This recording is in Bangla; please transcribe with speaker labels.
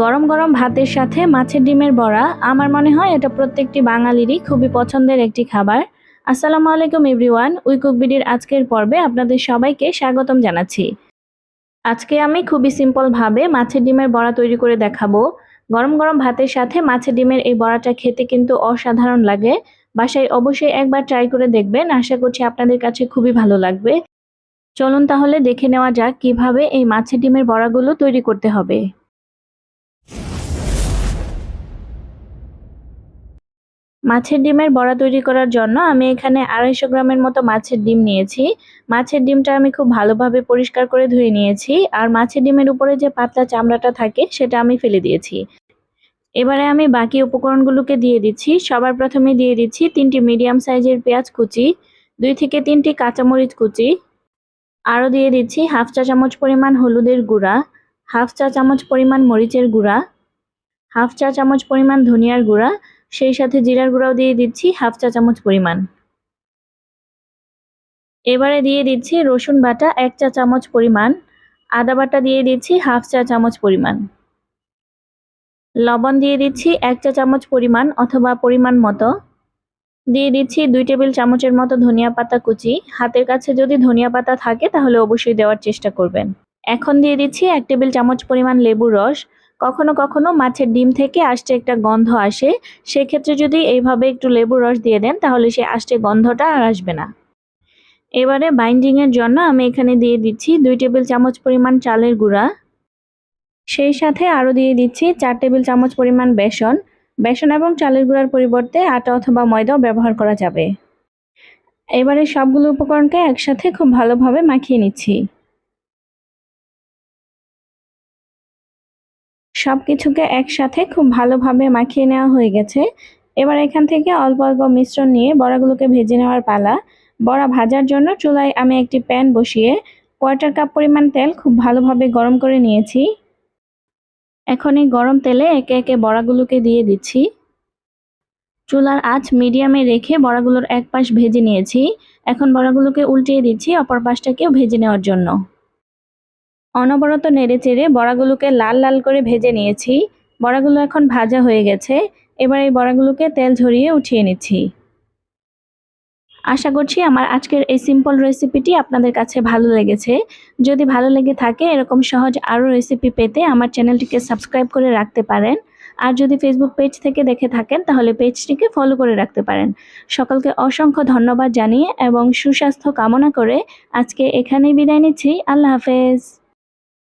Speaker 1: গরম গরম ভাতের সাথে মাছের ডিমের বড়া। আমার মনে হয় এটা প্রত্যেকটি বাঙালিরই খুবই পছন্দের একটি খাবার। আসসালামু আলাইকুম এভরিওয়ান, উইকুক বিডির আজকের পর্বে আপনাদের সবাইকে স্বাগতম জানাচ্ছি। আজকে আমি খুবই সিম্পলভাবে মাছের ডিমের বড়া তৈরি করে দেখাবো। গরম গরম ভাতের সাথে মাছের ডিমের এই বড়াটা খেতে কিন্তু অসাধারণ লাগে। বাসায় অবশ্যই একবার ট্রাই করে দেখবেন, আশা করছি আপনাদের কাছে খুবই ভালো লাগবে। চলুন তাহলে দেখে নেওয়া যাক কীভাবে এই মাছের ডিমের বড়াগুলো তৈরি করতে হবে। মাছের ডিমের বড়া তৈরি করার জন্য আমি এখানে আড়াইশো গ্রামের মতো মাছের ডিম নিয়েছি। মাছের ডিমটা আমি খুব ভালোভাবে পরিষ্কার করে ধুয়ে নিয়েছি আর মাছের ডিমের উপরে যে পাতলা চামড়াটা থাকে সেটা আমি ফেলে দিয়েছি। এবারে আমি বাকি উপকরণগুলোকে দিয়ে দিচ্ছি। সবার প্রথমে দিয়ে দিচ্ছি তিনটি মিডিয়াম সাইজের পেঁয়াজ কুচি, দুই থেকে তিনটি কাঁচামরিচ কুচি, আরও দিয়ে দিচ্ছি হাফ চা চামচ পরিমাণ হলুদের গুঁড়া, হাফ চা চামচ পরিমাণ মরিচের গুঁড়া, হাফ চা চামচ পরিমাণ ধনিয়ার গুঁড়া সেই সাথে জিরার গুঁড়াও দিয়ে দিচ্ছি হাফ চা চামচ পরিমাণ। এবারে দিয়ে দিচ্ছি রসুন বাটা এক চা চামচ পরিমাণ, আদা বাটা দিয়ে দিচ্ছি হাফ চা চামচ পরিমাণ। লবণ দিয়ে দিচ্ছি এক চা চামচ পরিমাণ অথবা পরিমাণ মতো। দিয়ে দিচ্ছি দুই টেবিল চামচের মতো ধনিয়া পাতা কুচি। হাতের কাছে যদি ধনিয়া পাতা থাকে তাহলে অবশ্যই দেওয়ার চেষ্টা করবেন। এখন দিয়ে দিচ্ছি এক টেবিল চামচ পরিমাণ লেবুর রস। কখনো কখনো মাছের ডিম থেকে আসতে একটা গন্ধ আসে। সেক্ষেত্রে যদি এইভাবে একটু লেবুর রস দিয়ে দেন, তাহলে সে আসতে গন্ধটা আর আসবে না। এবারে বাইন্ডিংয়ের জন্য আমি এখানে দিয়ে দিচ্ছি দুই টেবিল চামচ পরিমাণ চালের গুঁড়া। সেই সাথে আরও দিয়ে দিচ্ছি চার টেবিল চামচ পরিমাণ বেসন। বেসন এবং চালের গুঁড়ার পরিবর্তে আটা অথবা ময়দাও ব্যবহার করা যাবে। এবারে সবগুলো উপকরণকে একসাথে খুব ভালোভাবে মাখিয়ে নিচ্ছি। সব কিছুকে একসাথে খুব ভালোভাবে মাখিয়ে নেওয়া হয়ে গেছে। এবার এখান থেকে অল্প অল্প মিশ্রণ নিয়ে বড়াগুলোকে ভেজে নেওয়ার পালা। বড়া ভাজার জন্য চুলায় আমি একটি প্যান বসিয়ে কোয়ার্টার কাপ পরিমাণ তেল খুব ভালোভাবে গরম করে নিয়েছি। এখন এই গরম তেলে একে একে বড়াগুলোকে দিয়ে দিচ্ছি। চুলার আঁচ মিডিয়ামে রেখে বড়াগুলোর এক পাশ ভেজে নিয়েছি। এখন বড়াগুলোকে উল্টিয়ে দিচ্ছি, অপর পাশটাকেও ভেজে নেওয়ার জন্য। অনবরত নেড়ে চেড়ে বড়াগুলোকে লাল লাল করে ভেজে নিয়েছি। বড়াগুলো এখন ভাজা হয়ে গেছে। এবার এই বড়াগুলোকে তেল ঝরিয়ে উঠিয়ে নিচ্ছি। আশা করছি আমার আজকের এই সিম্পল রেসিপিটি আপনাদের কাছে ভালো লেগেছে। যদি ভালো লেগে থাকে, এরকম সহজ আরও রেসিপি পেতে আমার চ্যানেলটিকে সাবস্ক্রাইব করে রাখতে পারেন। আর যদি ফেসবুক পেজ থেকে দেখে থাকেন, তাহলে পেজটিকে ফলো করে রাখতে পারেন। সকলকে অসংখ্য ধন্যবাদ জানিয়ে এবং সুস্বাস্থ্য কামনা করে আজকে এখানেই বিদায় নিচ্ছি। আল্লাহ হাফেজ।